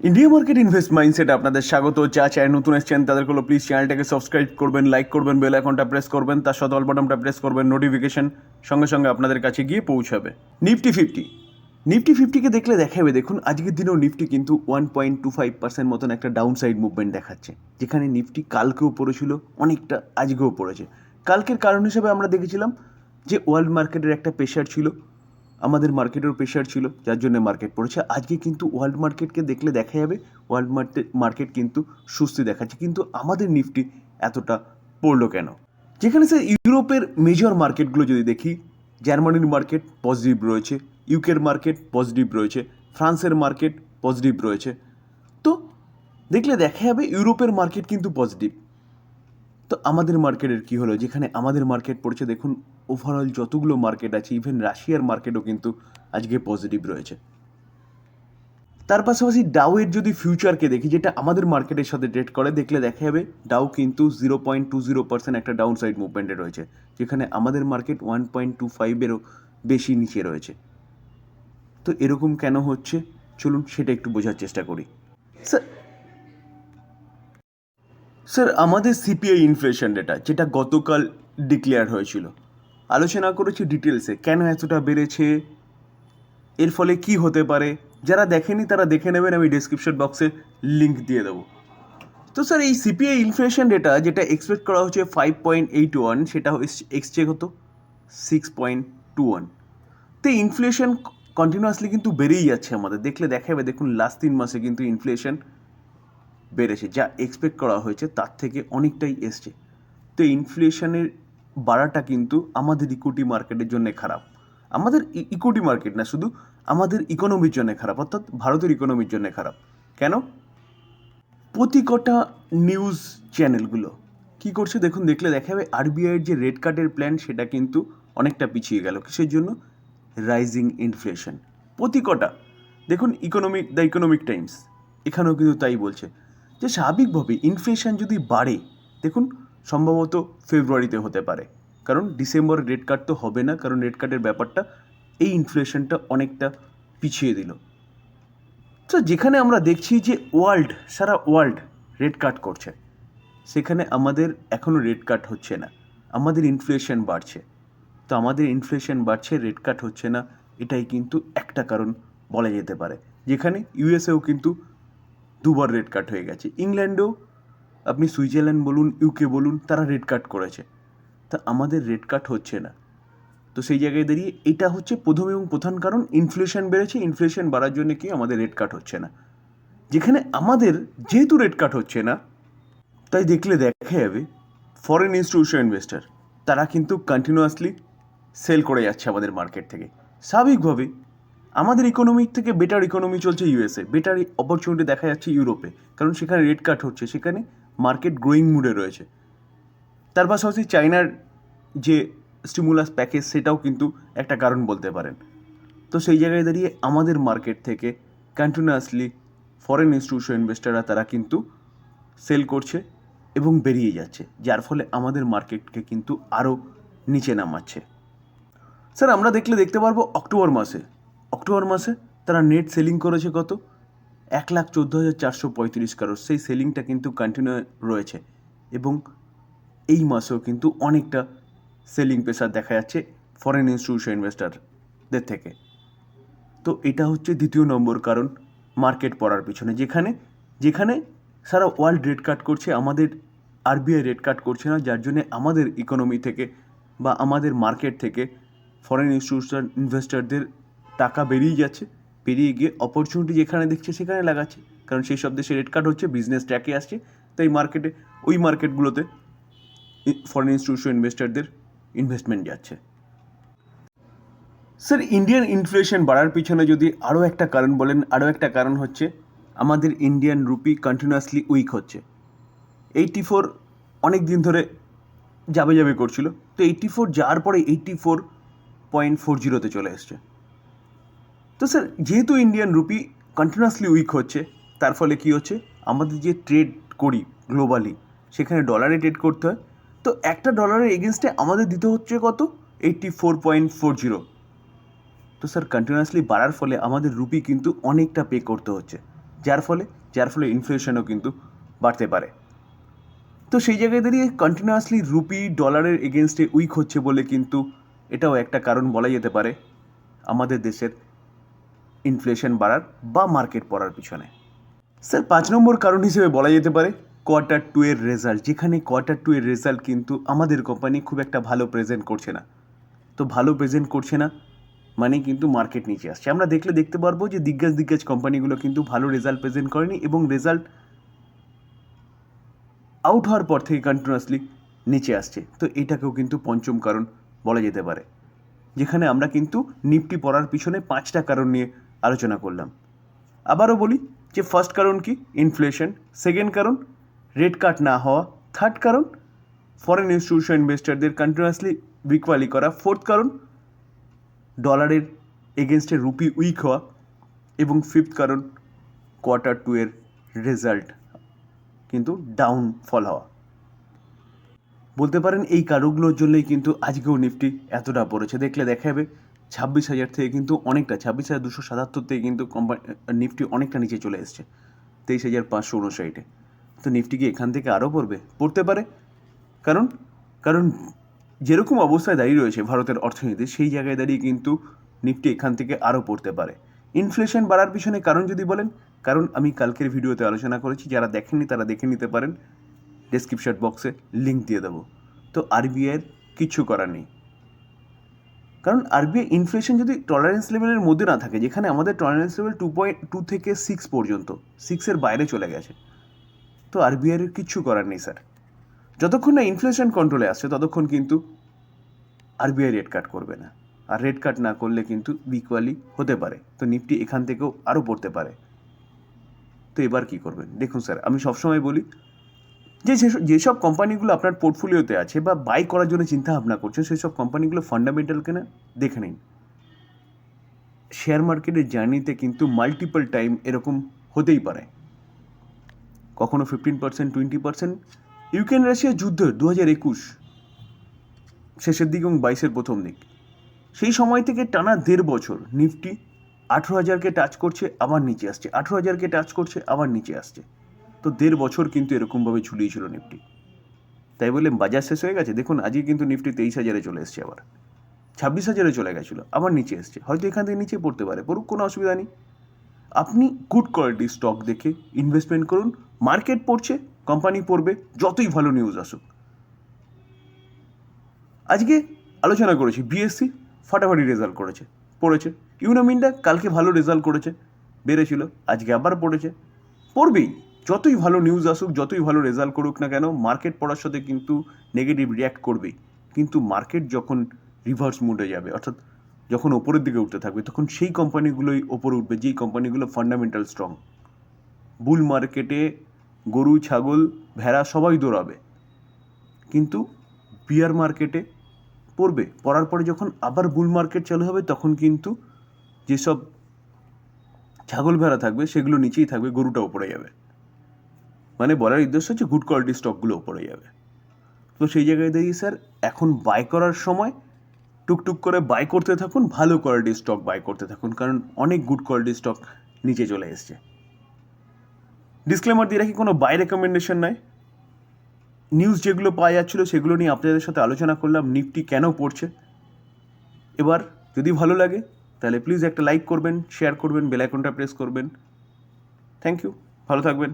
India market invest mindset আপনাদের স্বাগত। যা চায় নতুন এসছেন তাদের হলো প্লিজ চ্যানেলটাকে সাবস্ক্রাইব করবেন লাইক করবেন বেল আইকনটা প্রেস করবেন, তার সাথে অল প্রেস করবেন নোটিফিকেশন সঙ্গে সঙ্গে আপনাদের কাছে গিয়ে পৌঁছাবে। নিফটি ফিফটি নিফটি ফিফটিকে দেখলে দেখাবে, দেখুন আজকের দিনেও নিফটি কিন্তু one point two five percent মতন একটা ডাউন সাইড মুভমেন্ট দেখাচ্ছে, যেখানে নিফটি কালকেও পড়েছিল, অনেকটা আজকেও পড়েছে। কালকের কারণ হিসেবে আমরা দেখেছিলাম যে ওয়ার্ল্ড মার্কেটের একটা প্রেশার ছিল আমাদের মার্কেটের প্রেশার ছিল, যার জন্য মার্কেট পড়েছে। আজকে কিন্তু ওয়ার্ল্ড মার্কেটকে দেখলে দেখা যাবে ওয়ার্ল্ড মার্কেট মার্কেট কিন্তু সুস্থি দেখাচ্ছে। কিন্তু আমাদের নিফটি এতটা পড়ল কেন? যেখানে স্যার ইউরোপের মেজর মার্কেটগুলো যদি দেখি, জার্মানির মার্কেট পজিটিভ রয়েছে ইউকের মার্কেট পজিটিভ রয়েছে ফ্রান্সের মার্কেট পজিটিভ রয়েছে। তো দেখলে দেখা যাবে ইউরোপের মার্কেট কিন্তু পজিটিভ তো আমাদের মার্কেটের কি হলো? যেখানে আমাদের মার্কেট পড়ছে, দেখুন ওভারঅল যতগুলো মার্কেট আছে ইভেন রাশিয়ার মার্কেটও কিন্তু আজকে পজিটিভ রয়েছে। তার পাশাপাশি ডাউয়ের যদি ফিউচারকে দেখি, যেটা আমাদের মার্কেটের সাথে ডেট করে, দেখলে দেখা যাবে ডাউ কিন্তু zero point two zero percent একটা ডাউন সাইড মুভমেন্টে রয়েছে, যেখানে আমাদের মার্কেট ওয়ান পয়েন্ট টু ফাইভেরও বেশি নিচে রয়েছে। তো এরকম কেন হচ্ছে? চলুন সেটা একটু বোঝার চেষ্টা করি। স্যার স্যার আমাদের সিপিআই ইনফ্লেশন ডেটা যেটা গতকাল ডিক্লেয়ার হয়েছিল, আলোচনা করেছি ডিটেলসে কেন এতটা বেড়েছে, এর ফলে কি হতে পারে, যারা দেখেনি তারা দেখে নেবেন, আমি ডিসক্রিপশন বক্সে লিংক দিয়ে দেবো। তো স্যার এই সিপিআই ইনফ্লেশন ডেটা যেটা এক্সপেক্ট করা হচ্ছে ফাইভ পয়েন্ট এইট ওয়ান সেটা এক্সচেক হতো সিক্স পয়েন্ট টু ওয়ান তো ইনফ্লেশন কন্টিনিউয়াসলি কিন্তু বেড়েই যাচ্ছে আমাদের, দেখলে দেখা যাবে দেখুন লাস্ট তিন মাসে কিন্তু ইনফ্লেশন বেড়েছে, যা এক্সপেক্ট করা হয়েছে তার থেকে অনেকটাই এসছে। তো ইনফ্লেশনের বাড়াটা কিন্তু আমাদের ইকুইটি মার্কেটের জন্য খারাপ। আমাদের ইকুইটি মার্কেট না, শুধু আমাদের ইকোনমির জন্য খারাপ, অর্থাৎ ভারতের ইকোনমির জন্য খারাপ। কেন? প্রতি কটা নিউজ চ্যানেলগুলো কি করছে দেখুন, দেখলে দেখা যাবে আরবিআইয়ের যে রেড কার্ডের প্ল্যান সেটা কিন্তু অনেকটা পিছিয়ে গেল। কিসের জন্য? রাইজিং ইনফ্লেশন প্রতি কটা। দেখুন ইকোনমিক দ্য ইকোনমিক টাইমস এখানেও কিন্তু তাই বলছে। যে স্বাভাবিকভাবে ইনফ্লেশন যদি বাড়ে, দেখুন, সম্ভবত ফেব্রুয়ারিতে হতে পারে। কারণ ডিসেম্বর রেড কার্ড তো হবে না, কারণ রেড কার্ডের ব্যাপারটা এই ইনফ্লেশনটা অনেকটা পিছিয়ে দিল। তো যেখানে আমরা দেখছি যে ওয়ার্ল্ড সারা ওয়ার্ল্ড রেড কার্ড করছে, সেখানে আমাদের এখনও রেড কাট হচ্ছে না। আমাদের ইনফ্লেশন বাড়ছে। তো আমাদের ইনফ্লেশন বাড়ছে রেড কাট হচ্ছে না, এটাই কিন্তু একটা কারণ বলা যেতে পারে। যেখানে ইউএসএও কিন্তু দুবার রেড কাট হয়ে গেছে। ইংল্যান্ডেও আপনি সুইজারল্যান্ড বলুন ইউকে বলুন, তারা রেড কাট করেছে। তা আমাদের রেড কাট হচ্ছে না। তো সেই জায়গায় দাঁড়িয়ে এটা হচ্ছে প্রথম এবং প্রধান কারণ ইনফ্লেশন বেড়েছে ইনফ্লেশন বাড়ার জন্য কি আমাদের রেড কাট হচ্ছে না। যেখানে আমাদের যেহেতু রেড কাট হচ্ছে না, তাই দেখলে দেখা যাবে ফরেন ইনস্টিটিউশন ইনভেস্টার তারা কিন্তু কন্টিনিউয়াসলি সেল করে যাচ্ছে আমাদের মার্কেট থেকে। স্বাভাবিকভাবে আমাদের ইকোনমিক থেকে বেটার ইকোনমি চলছে ইউএসএ বেটার অপরচুনিটি দেখা যাচ্ছে ইউরোপে, কারণ সেখানে রেট কাট হচ্ছে, সেখানে মার্কেট গ্রোয়িং মুডে রয়েছে। তার পাশাপাশি চায়নার যে স্টিমুলাস প্যাকেজ সেটাও কিন্তু একটা কারণ বলতে পারেন। তো সেই জায়গায় দাঁড়িয়ে আমাদের মার্কেট থেকে কন্টিনিউয়াসলি ফরেন ইনস্টিটিউশন ইনভেস্টাররা তারা কিন্তু সেল করছে এবং বেরিয়ে যাচ্ছে, যার ফলে আমাদের মার্কেটকে কিন্তু আরও নিচে নামাচ্ছে। স্যার, আমরা দেখলে দেখতে পারব অক্টোবর মাসে অক্টোবর মাসে তারা নেট সেলিং করেছে কত? এক লাখ চোদ্দ হাজার চারশো পঁয়ত্রিশ কারোর সেই সেলিংটা কিন্তু কন্টিনিউ রয়েছে এবং এই মাসেও কিন্তু অনেকটা সেলিং প্রেশার দেখা যাচ্ছে ফরেন ইনস্টিটিউশন ইনভেস্টারদের থেকে। তো এটা হচ্ছে দ্বিতীয় নম্বর কারণ মার্কেট পড়ার পিছনে। যেখানে যেখানে সারা ওয়ার্ল্ড রেট কাট করছে, আমাদের আরবিআই রেট কাট করছে না, যার জন্যে আমাদের ইকোনমি থেকে বা আমাদের মার্কেট থেকে ফরেন ইনস্টিটিউশন ইনভেস্টারদের টাকা বেরিয়ে যাচ্ছে, বেরিয়ে গিয়ে অপরচুনিটি যেখানে দেখছে সেখানে লাগাচ্ছে। কারণ সেই সব দেশে রেট কাট হচ্ছে বিজনেস ট্র্যাকে আসছে। তাই মার্কেটে ওই মার্কেটগুলোতে ফরেন ইনস্টিটিউশন ইনভেস্টারদের ইনভেস্টমেন্ট যাচ্ছে। স্যার ইন্ডিয়ান ইনফ্লেশন বাড়ার পিছনে যদি আরও একটা কারণ বলেন, আরও একটা কারণ হচ্ছে আমাদের ইন্ডিয়ান রুপি কন্টিনিউয়াসলি উইক হচ্ছে। এইটি ফোর অনেক দিন ধরে যাবে যাবে করছিল। তো এইটি ফোর যাওয়ার পরে এইটি ফোর পয়েন্ট ফোর জিরোতে চলে এসছে। তো স্যার, যেহেতু ইন্ডিয়ান রুপি কন্টিনিউয়াসলি উইক হচ্ছে, তার ফলে কী হচ্ছে? আমাদের যে ট্রেড করি গ্লোবালি সেখানে ডলারে ট্রেড করতে হয়। তো একটা ডলারের এগেনস্টে আমাদের দিতে হচ্ছে কত? Eighty four point four zero তো স্যার কন্টিনিউয়াসলি বাড়ার ফলে আমাদের রুপি কিন্তু অনেকটা পে করতে হচ্ছে। যার ফলে যার ফলে ইনফ্লেশনও কিন্তু বাড়তে পারে। তো সেই জায়গায় দাঁড়িয়ে কন্টিনিউয়াসলি রুপি ডলারের এগেনস্টে উইক হচ্ছে বলে কিন্তু এটাও একটা কারণ বলা যেতে পারে। আমাদের দেশের ইনফ্লেশন বাড়ার বা মার্কেট পড়ার পিছনে। স্যার, পাঁচ নম্বর কারণ হিসেবে বলা যেতে পারে কোয়ার্টার টু এর রেজাল্ট যেখানে কোয়ার্টার টু এর রেজাল্ট কিন্তু আমাদের কোম্পানি খুব একটা ভালো প্রেজেন্ট করছে না। তো ভালো প্রেজেন্ট করছে না মানে কিন্তু মার্কেট নিচে আসছে। আমরা দেখলে দেখতে পারব যে দিগ্গজ দিগ্গজ কোম্পানিগুলো কিন্তু ভালো রেজাল্ট প্রেজেন্ট করেনি এবং রেজাল্ট আউট হওয়ার পর থেকে কন্টিনিউয়াসলি নিচে আসছে। তো এটাকেও কিন্তু পঞ্চম কারণ বলা যেতে পারে। যেখানে আমরা কিন্তু নিফটি পড়ার পিছনে পাঁচটা কারণ নিয়ে আলোচনা করলাম। আবারও বলি যে ফার্স্ট কারণ কি? ইনফ্লেশন সেকেন্ড কারণ রেট কাট না হওয়া। থার্ড কারণ ফরেন ইনস্টিটিউশন ইনভেস্টারদের কন্টিনিউয়াসলি বিকওয়ালি করা। ফোর্থ কারণ ডলারের এগেনস্টে রুপি উইক হওয়া। এবং ফিফথ কারণ কোয়ার্টার টু এর রেজাল্ট কিন্তু ডাউনফল হওয়া। বলতে পারেন এই কারণগুলোর জন্যই কিন্তু আজকেও নিফটি এতটা পড়েছে। দেখলে দেখা যাবে ছাব্বিশ হাজার থেকে কিন্তু অনেকটা, ছাব্বিশ হাজার দুশো সাতাত্তর থেকে কিন্তু কোম্পানি নিফটি অনেকটা নিচে চলে এসছে, তেইশ হাজার পাঁচশো উনষাটে তো নিফটি কি এখান থেকে আরও পড়বে? পড়তে পারে। কারণ কারণ যেরকম অবস্থায় দাঁড়িয়ে রয়েছে ভারতের অর্থনীতি, সেই জায়গায় দাঁড়িয়ে কিন্তু নিফটি এখান থেকে আরও পড়তে পারে। ইনফ্লেশন বাড়ার পিছনে কারণ যদি বলেন, কারণ আমি কালকের ভিডিওতে আলোচনা করেছি, যারা দেখেননি তারা দেখে নিতে পারেন ডেসক্রিপশন বক্সে লিঙ্ক দিয়ে দেবো। তো আরবিআইয়ের কিচ্ছু করার নেই। কারণ আরবিআই ইনফ্লেশন যদি টলারেন্স লেভেলের মধ্যে না থাকে, যেখানে আমাদের tolerance level two point two থেকে সিক্স পর্যন্ত সিক্সের বাইরে চলে গেছে, তো আরবিআইয়ের কিচ্ছু করার নেই স্যার যতক্ষণ না ইনফ্লেশন কন্ট্রোলে আসছে, ততক্ষণ কিন্তু আরবিআই রেট কাট করবে না। আর রেট কাট না করলে কিন্তু বিকোয়ালি হতে পারে। তো নিফটি এখান থেকেও আরও পড়তে পারে। তো এবার কি করবেন? দেখুন স্যার আমি সবসময় বলি যে যেসব কোম্পানিগুলো আপনার পোর্টফোলিওতে আছে বা বাই করার জন্য চিন্তা ভাবনা করছে, সেই সব কোম্পানিগুলো ফান্ডামেন্টাল কেনা? দেখে নিন। শেয়ার মার্কেটের জার্নিতে কিন্তু মাল্টিপল টাইম এরকম হতেই পারে। কখনো fifteen percent twenty percent Ukraine Russia যুদ্ধ দু হাজার একুশ। শেষের দিক এবং বাইশের প্রথম দিক। সেই সময় থেকে টানা দেড় বছর নিফটি আঠেরো হাজারকে টাচ করছে, আবার নিচে আসছে। আঠেরো হাজারকে টাচ করছে, আবার নিচে আসছে। তো দেড় বছর কিন্তু এরকমভাবে ঝুলিয়েছিল নিফটি। তাই বলে বাজার শেষ হয়ে গেছে? দেখুন, আজকে কিন্তু নিফটি তেইশ হাজারে চলে এসছে আবার। ছাব্বিশ হাজারে চলে গেছিল, আবার নিচে এসছে। হয়তো এখান থেকে নিচে পড়তে পারে, পড়ুক, কোনো অসুবিধা নেই। আপনি গুড কোয়ালিটির স্টক দেখে ইনভেস্টমেন্ট করুন, মার্কেট পড়ছে কোম্পানি পড়বে, যতই ভালো নিউজ আসুক। আজকে আলোচনা করেছি বিএসসি ফাটাফাটি রেজাল্ট করেছে, পড়েছে। ইউনামিনটা কালকে ভালো রেজাল্ট করেছে, বেড়েছিল, আজকে আবার পড়েছে, পড়বেই। যতই ভালো নিউজ আসুক, যতই ভালো রেজাল্ট করুক না কেন মার্কেট পড়ার সাথে কিন্তু নেগেটিভ রিয়্যাক্ট করবেই। কিন্তু মার্কেট যখন রিভার্স মুডে যাবে, অর্থাৎ যখন ওপরের দিকে উঠতে থাকবে, তখন সেই কোম্পানিগুলোই ওপরে উঠবে, যেই কোম্পানিগুলো ফান্ডামেন্টাল স্ট্রং বুল মার্কেটে গরু, ছাগল, ভেড়া সবাই দৌড়াবে। কিন্তু বিয়ার মার্কেটে পড়বে। পড়ার পরে যখন আবার বুল মার্কেট চালু হবে, তখন কিন্তু যেসব ছাগল, ভেড়া থাকবে, সেগুলো নিচেই থাকবে গরুটা ওপরে যাবে। মানে বলার উদ্দেশ্য হচ্ছে গুড কোয়ালিটির স্টকগুলো ওপরে যাবে। তো সেই জায়গায় দাঁড়িয়ে স্যার এখন বাই করার সময় টুকটুক করে বাই করতে থাকুন, ভালো কোয়ালিটির স্টক বাই করতে থাকুন, কারণ অনেক গুড কোয়ালিটির স্টক নিচে চলে এসছে। ডিসক্লেমার দিয়ে রাখি, কোনো বাই রেকমেন্ডেশন নয় নিউজ যেগুলো পাওয়া যাচ্ছিল সেগুলো নিয়ে আপনাদের সাথে আলোচনা করলাম নিফটি কেন পড়ছে? এবার যদি ভালো লাগে, তাহলে প্লিজ একটা লাইক করবেন শেয়ার করবেন বেল আইকনটা প্রেস করবেন। থ্যাংক ইউ ভালো থাকবেন।